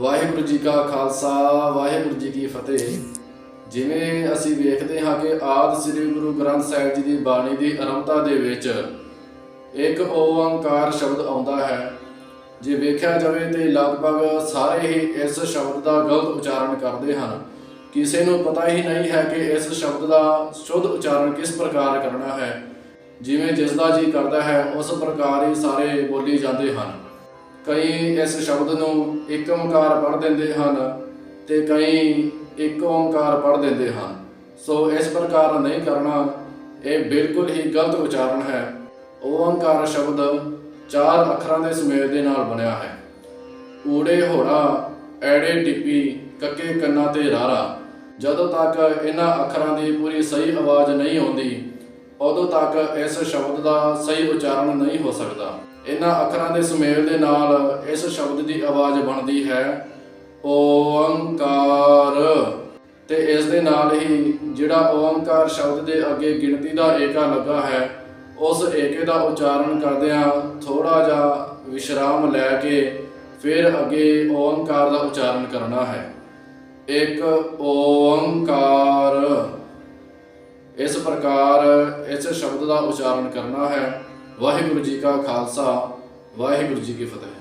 ਵਾਹਿਗੁਰੂ ਜੀ ਕਾ ਖਾਲਸਾ, ਵਾਹਿਗੁਰੂ ਜੀ ਕੀ ਫਤਿਹ। ਜਿਵੇਂ ਅਸੀਂ ਵੇਖਦੇ ਹਾਂ ਕਿ ਆਦ ਸ੍ਰੀ ਗੁਰੂ ਗ੍ਰੰਥ ਸਾਹਿਬ ਜੀ ਦੀ ਬਾਣੀ ਦੀ ਅਰੰਭਤਾ ਦੇ ਵਿੱਚ ਇੱਕ ਓੰਕਾਰ ਸ਼ਬਦ ਆਉਂਦਾ ਹੈ। ਜੇ ਵੇਖਿਆ ਜਾਵੇ ਤੇ ਲਗਭਗ ਸਾਰੇ ਹੀ ਇਸ ਸ਼ਬਦ ਦਾ ਗਲਤ ਉਚਾਰਨ ਕਰਦੇ ਹਨ। ਕਿਸੇ ਨੂੰ ਪਤਾ ਹੀ ਨਹੀਂ ਹੈ ਕਿ ਇਸ ਸ਼ਬਦ ਦਾ ਸ਼ੁੱਧ ਉਚਾਰਨ ਕਿਸ ਪ੍ਰਕਾਰ ਕਰਨਾ ਹੈ। ਜਿਵੇਂ ਜਿਸ ਦਾ ਜੀ ਕਰਦਾ ਹੈ, ਉਸ ਪ੍ਰਕਾਰ ਹੀ ਸਾਰੇ ਬੋਲੀ ਜਾਂਦੇ ਹਨ। ਕਈ ਇਸ ਸ਼ਬਦ ਨੂੰ ਇੱਕ ਓੰਕਾਰ ਪੜ੍ਹ ਦਿੰਦੇ ਹਨ ਤੇ ਕਈ ਇੱਕ ਓੰਕਾਰ ਪੜ੍ਹ ਦਿੰਦੇ ਹਨ। ਸੋ ਇਸ ਪ੍ਰਕਾਰ ਨਹੀਂ ਕਰਨਾ, ਇਹ ਬਿਲਕੁਲ ਹੀ ਗਲਤ ਉਚਾਰਨ ਹੈ। ਓੰਕਾਰ ਸ਼ਬਦ ਚਾਰ ਅੱਖਰਾਂ ਦੇ ਸਮੇਤ ਦੇ ਨਾਲ ਬਣਿਆ ਹੈ। ਊੜੇ ਹੋੜਾ, ਐੜੇ ਟਿੱਪੀ, ਕੱਕੇ ਕੰਨਾਂ ਤੇ ਰਾਰਾ। ਜਦੋਂ ਤੱਕ ਇਹਨਾਂ ਅੱਖਰਾਂ ਦੀ ਪੂਰੀ ਸਹੀ ਆਵਾਜ਼ ਨਹੀਂ ਆਉਂਦੀ ਉਦੋਂ ਤੱਕ ਇਸ ਸ਼ਬਦ ਦਾ ਸਹੀ ਉਚਾਰਨ ਨਹੀਂ ਹੋ ਸਕਦਾ। ਇਹਨਾਂ ਅੱਖਰਾਂ ਦੇ ਸੁਮੇਲ ਦੇ ਨਾਲ ਇਸ ਸ਼ਬਦ ਦੀ ਆਵਾਜ਼ ਬਣਦੀ ਹੈ, ਓੰਕਾਰ। ਤੇ ਇਸ ਦੇ ਨਾਲ ਹੀ ਜਿਹੜਾ ਓੰਕਾਰ ਸ਼ਬਦ ਦੇ ਅੱਗੇ ਗਿਣਤੀ ਦਾ ਏਕਾ ਲੱਗਾ ਹੈ, ਉਸ ਏਕੇ ਦਾ ਉਚਾਰਨ ਕਰਦਿਆਂ ਥੋੜਾ ਜਿਹਾ ਵਿਸ਼ਰਾਮ ਲੈ ਕੇ ਫਿਰ ਅੱਗੇ ਓੰਕਾਰ ਦਾ ਉਚਾਰਨ ਕਰਨਾ ਹੈ। ਇੱਕ ਓੰਕਾਰ। ਇਸ ਪ੍ਰਕਾਰ ਇਸ ਸ਼ਬਦ ਦਾ ਉਚਾਰਨ ਕਰਨਾ ਹੈ। ਵਾਹਿਗੁਰੂ ਜੀ ਕਾ ਖਾਲਸਾ, ਵਾਹਿਗੁਰੂ ਜੀ ਕੀ ਫਤਿਹ।